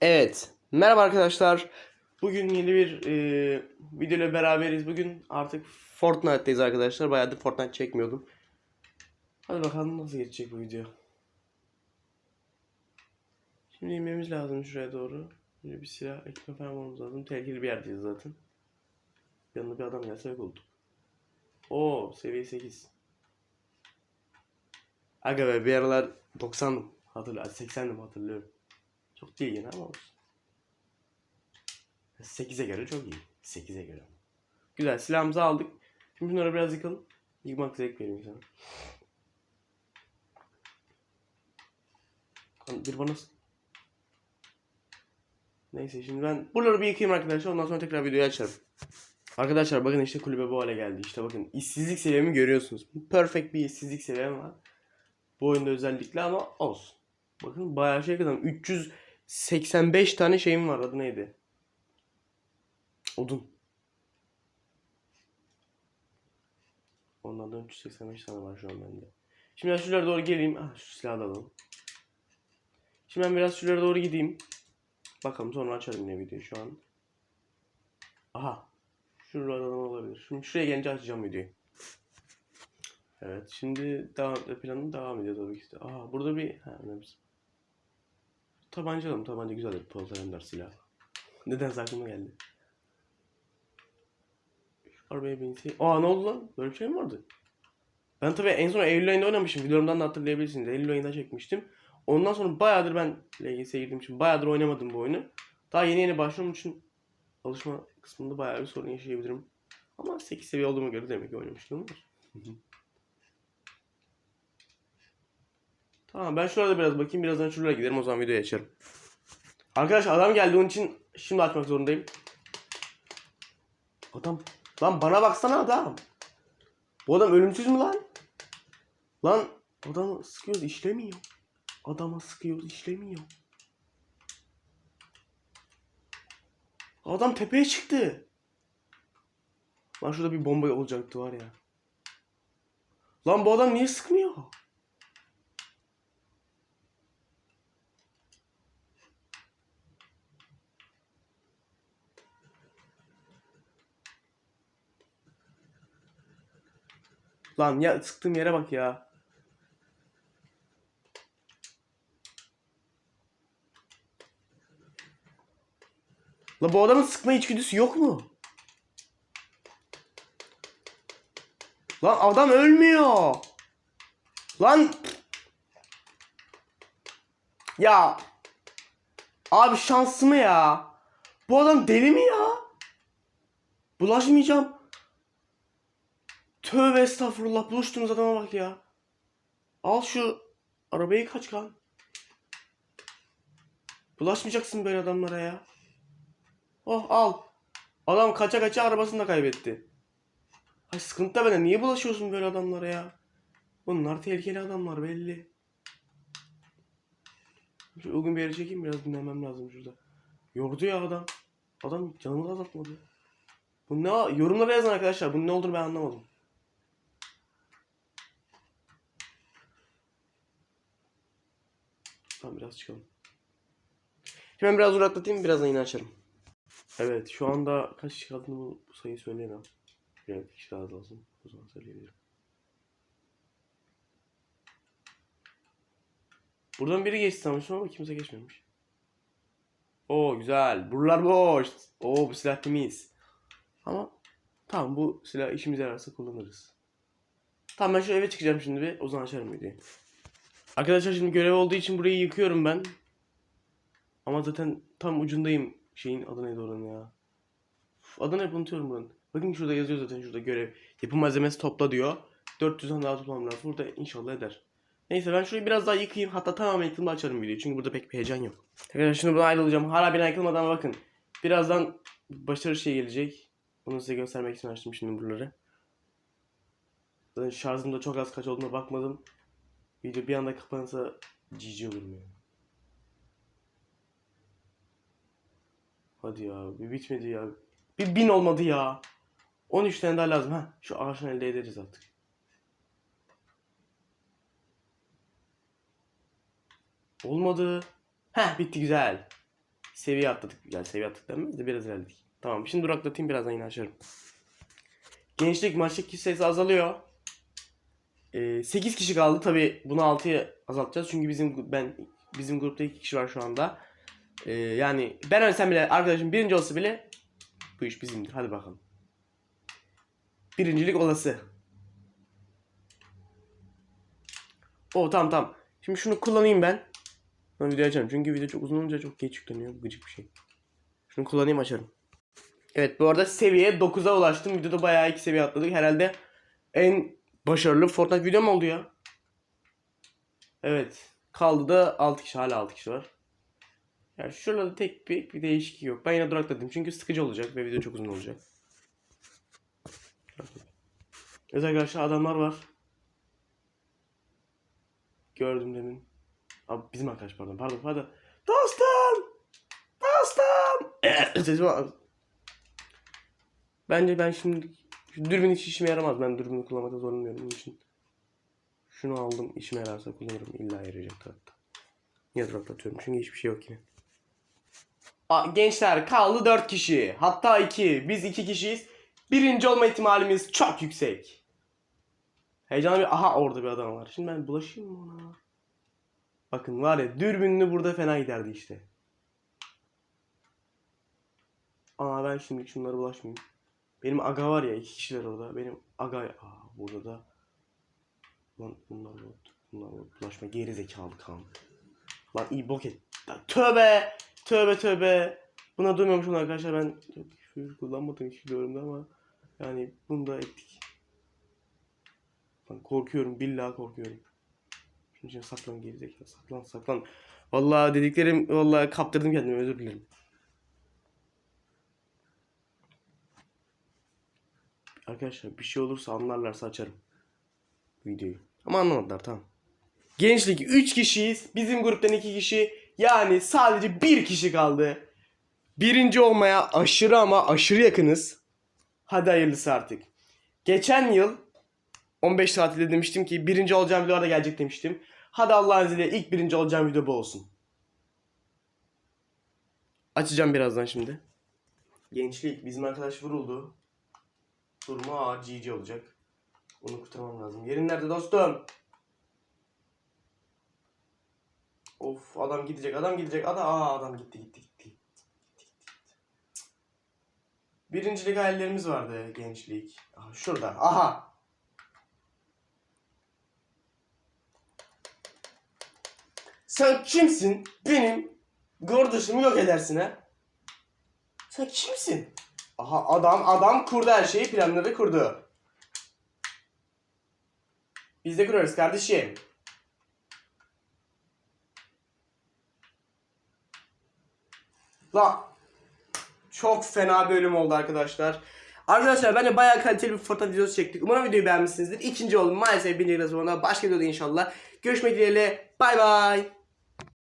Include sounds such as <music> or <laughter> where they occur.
Evet. Merhaba arkadaşlar. Bugün yeni bir e, video ile beraberiz. Bugün artık Fortnite'teyiz arkadaşlar. Bayağıdır Fortnite çekmiyordum. Hadi bakalım nasıl geçecek bu video. Şimdi inmemiz lazım şuraya doğru. Böyle bir silah ekme falan lazım. Tehlikeli bir yerdeyiz zaten. Yanında bir adam gelse yok olduk. Oo seviye 8. Aga be bir aralar 90'dım. Hatırlıyorum. 80'dim hatırlıyorum. Çok değil yine ama olsun. 8'e göre çok iyi. 8'e göre. Güzel silahımızı aldık. Şimdi bunları biraz yıkalım. Yıkmak zevk veriyor insana. Bir bana... Neyse şimdi ben buraları bir yıkayayım arkadaşlar. Ondan sonra tekrar videoyu açarım. Arkadaşlar bakın işte kulübe bu hale geldi. İşte bakın işsizlik seviyemi görüyorsunuz. Perfect bir işsizlik seviyem var. Bu oyunda özellikle ama olsun. Bakın bayağı şey kadar 385 tane şeyim var. Adı neydi? Odun. Onlardan 385 tane var şu an bende. Şimdi ben şuraya doğru geleyim. Ah şu silahı da alalım. Şimdi ben biraz şuraya doğru gideyim. Bakalım sonra açarım yine videoyu şu an. Aha. Şuradan olabilir. Şimdi şuraya gelince açacağım videoyu. Evet şimdi devam, planım devam ediyor tabii ki. Aha burada bir ha, önemlisi. Tabanca alalım. Tabanca güzel bir Polterender silah. Neden aklıma geldi. Arabaya binse... Aa ne oldu lan? Böyle bir şey mi vardı? Ben tabii en son Eylül ayında oynamışım. Videomdan da hatırlayabilirsiniz. Eylül ayında çekmiştim. Ondan sonra bayağıdır ben LGS'ye girdiğim için bayağıdır oynamadım bu oyunu. Daha yeni yeni başladığım için alışma kısmında bayağı bir sorun yaşayabilirim. Ama 8 seviye olduğuma göre demek ki oynamışlığım var. Tamam ben şurada biraz bakayım. Birazdan şuraya giderim o zaman videoyu açarım. Arkadaşlar adam geldi onun için şimdi açmak zorundayım. Adam lan bana baksana adam. Bu adam ölümsüz mü lan? Lan adamı sıkıyoruz işlemiyor. Adama sıkıyoruz işlemiyor. Adam tepeye çıktı. Lan şurada bir bomba olacaktı var ya. Lan bu adam niye sıkmıyor? Lan ya sıktığım yere bak ya. La bu adamın sıkma içgüdüsü yok mu? Lan adam ölmüyor. Lan ya abi şans mı ya? Bu adam deli mi ya? Bulaşmayacağım. Tövbe estağfurullah buluştuğunuz adama bak ya. Al şu arabayı kaç kan. Bulaşmayacaksın böyle adamlara ya. Oh al. Adam kaça kaça arabasını da kaybetti. Ay sıkıntı da bende. Niye bulaşıyorsun böyle adamlara ya? Bunlar tehlikeli adamlar belli. Şu uygun bir yere çekeyim biraz dinlemem lazım şurada. Yordu ya adam. Adam canını azaltmadı. Bu ne? Yorumlara yazın arkadaşlar. Bunun ne olduğunu ben anlamadım. Tamam biraz çıkalım. Hemen biraz duraklatayım birazdan yine açarım. Evet şu anda kaç kişi kaldığını bu, bu sayıyı söyleyemem. Bir kişi daha lazım. O zaman söyleyebilirim. Buradan biri geçti sanmıştım ama kimse geçmemiş. Oo güzel. Buralar boş. Oo bu silah temiz. Ama tamam bu silah işimize yararsa kullanırız. Tamam ben şu eve çıkacağım şimdi bir. O zaman açarım videoyu. Arkadaşlar şimdi görev olduğu için burayı yıkıyorum ben. Ama zaten tam ucundayım. Şeyin adı neydi oranın ya? Uf, adını hep unutuyorum buranın. Bakın şurada yazıyor zaten şurada görev. Yapım malzemesi topla diyor. 400 tane daha toplamam lazım. Burada inşallah eder. Neyse ben şurayı biraz daha yıkayayım. Hatta tamamen yıkılma açarım videoyu. Çünkü burada pek bir heyecan yok. Arkadaşlar şimdi buradan ayrılacağım. Hala bina yıkılmadan bakın. Birazdan başarı şey gelecek. Onu size göstermek için açtım şimdi buraları. Zaten şarjım da çok az kaç olduğuna bakmadım. Video bir anda kapanırsa cici olurum yani. Hadi ya bir bitmedi ya. Bir bin olmadı ya. 13 tane daha lazım. ha. Şu ağaçtan elde ederiz artık. Olmadı. Heh bitti güzel. seviye atladık. Yani seviye atladık denmez de biraz ilerledik. Tamam şimdi duraklatayım birazdan yine açarım. Gençlik maçtaki sayısı azalıyor. Ee, 8 kişi kaldı. Tabi bunu 6'ya azaltacağız. Çünkü bizim ben bizim grupta 2 kişi var şu anda. Ee, yani ben ölsem bile arkadaşım birinci olsa bile bu iş bizimdir. Hadi bakalım. Birincilik olası. O tamam tamam. Şimdi şunu kullanayım ben. Ben video açarım. Çünkü video çok uzun olunca çok geç yükleniyor. Gıcık bir şey. Şunu kullanayım açarım. Evet bu arada seviye 9'a ulaştım. Videoda bayağı iki seviye atladık. Herhalde en başarılı Fortnite videom oldu ya. Evet. Kaldı da 6 kişi. Hala 6 kişi var. Yani şurada tek bir, bir değişiklik yok. Ben yine durakladım. Çünkü sıkıcı olacak ve video çok uzun olacak. Evet arkadaşlar adamlar var. Gördüm demin. Abi bizim arkadaş pardon pardon pardon. Dostum! Dostum! <clears throat> Bence ben şimdi şu dürbün hiç işime yaramaz. Ben dürbünü kullanmakta zorlanıyorum bunun için. Şunu aldım. işime yararsa kullanırım. İlla yarayacak hatta. Niye duraklatıyorum? Çünkü hiçbir şey yok yine. Aa, gençler kaldı 4 kişi. Hatta 2. Biz 2 kişiyiz. Birinci olma ihtimalimiz çok yüksek. Heyecanlı bir... Aha orada bir adam var. Şimdi ben bulaşayım mı ona? Bakın var ya dürbünlü burada fena giderdi işte. Ama ben şimdi şunlara bulaşmayayım. Benim aga var ya iki kişiler orada. Benim aga... Aa, burada da... Lan bunlar bot. Bunlar bot. Bulaşma geri zekalı kan. Lan iyi bok et. Lan Tövbe! Tövbe tövbe. Buna duymamışım arkadaşlar ben küfür kullanmadım hiç videolarımda ama yani bunu da ettik. Ben korkuyorum billahi korkuyorum. Şimdi saklan gerizekalı saklan saklan. Vallahi dediklerim vallahi kaptırdım kendimi özür dilerim. Arkadaşlar bir şey olursa anlarlarsa açarım videoyu. Ama anlamadılar tamam. Gençlik 3 kişiyiz. Bizim gruptan 2 kişi. Yani sadece 1 kişi kaldı. Birinci olmaya aşırı ama aşırı yakınız. Hadi hayırlısı artık. Geçen yıl 15 tatilde demiştim ki birinci olacağım videolarda gelecek demiştim. Hadi Allah'ın izniyle ilk birinci olacağım video bu olsun. Açacağım birazdan şimdi. Gençlik bizim arkadaş vuruldu. Durma aa GG olacak. Onu kurtarmam lazım. Yerin nerede dostum? Of adam gidecek adam gidecek. Adam, aa, adam gitti gitti gitti. Birincilik hayallerimiz vardı gençlik. Aha, şurada. Aha. Sen kimsin? Benim kardeşimi yok edersin ha? Sen kimsin? Aha adam adam kurdu her şeyi planları kurdu. Biz de kurarız kardeşim. La çok fena bölüm oldu arkadaşlar. Arkadaşlar bence bayağı kaliteli bir foto videosu çektik. Umarım videoyu beğenmişsinizdir. İkinci oldum maalesef birinci sonra başka videoda inşallah. Görüşmek dileğiyle. Bay bay.